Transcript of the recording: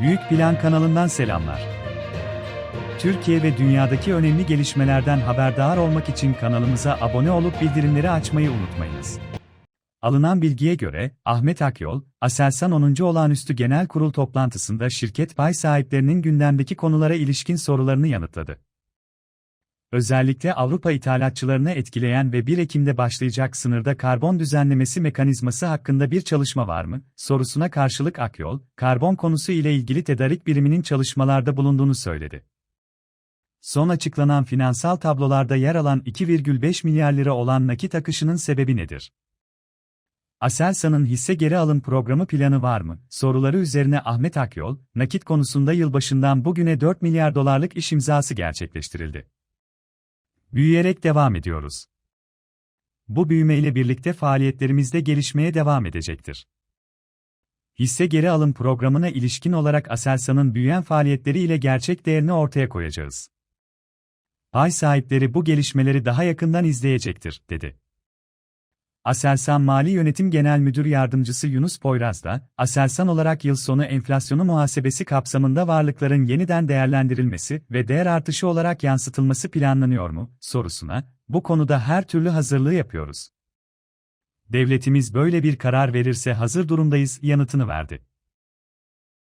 Büyük Plan kanalından selamlar. Türkiye ve dünyadaki önemli gelişmelerden haberdar olmak için kanalımıza abone olup bildirimleri açmayı unutmayınız. Alınan bilgiye göre, Ahmet Akyol, Aselsan 10. Olağanüstü Genel Kurul toplantısında şirket pay sahiplerinin gündemdeki konulara ilişkin sorularını yanıtladı. Özellikle Avrupa ithalatçılarını etkileyen ve 1 Ekim'de başlayacak sınırda karbon düzenlemesi mekanizması hakkında bir çalışma var mı? sorusuna karşılık Akyol, karbon konusu ile ilgili tedarik biriminin çalışmalarda bulunduğunu söyledi. Son açıklanan finansal tablolarda yer alan 2,5 milyar lira olan nakit akışının sebebi nedir? Aselsan'ın hisse geri alım programı planı var mı? Soruları üzerine Ahmet Akyol, nakit konusunda yılbaşından bugüne 4 milyar dolarlık iş imzası gerçekleştirildi. Büyüyerek devam ediyoruz. Bu büyüme ile birlikte faaliyetlerimiz de gelişmeye devam edecektir. Hisse geri alım programına ilişkin olarak Aselsan'ın büyüyen faaliyetleri ile gerçek değerini ortaya koyacağız. Pay sahipleri bu gelişmeleri daha yakından izleyecektir, dedi. Aselsan Mali Yönetim Genel Müdür Yardımcısı Yunus Poyraz da, Aselsan olarak yıl sonu enflasyonu muhasebesi kapsamında varlıkların yeniden değerlendirilmesi ve değer artışı olarak yansıtılması planlanıyor mu, sorusuna, bu konuda her türlü hazırlığı yapıyoruz. Devletimiz böyle bir karar verirse hazır durumdayız yanıtını verdi.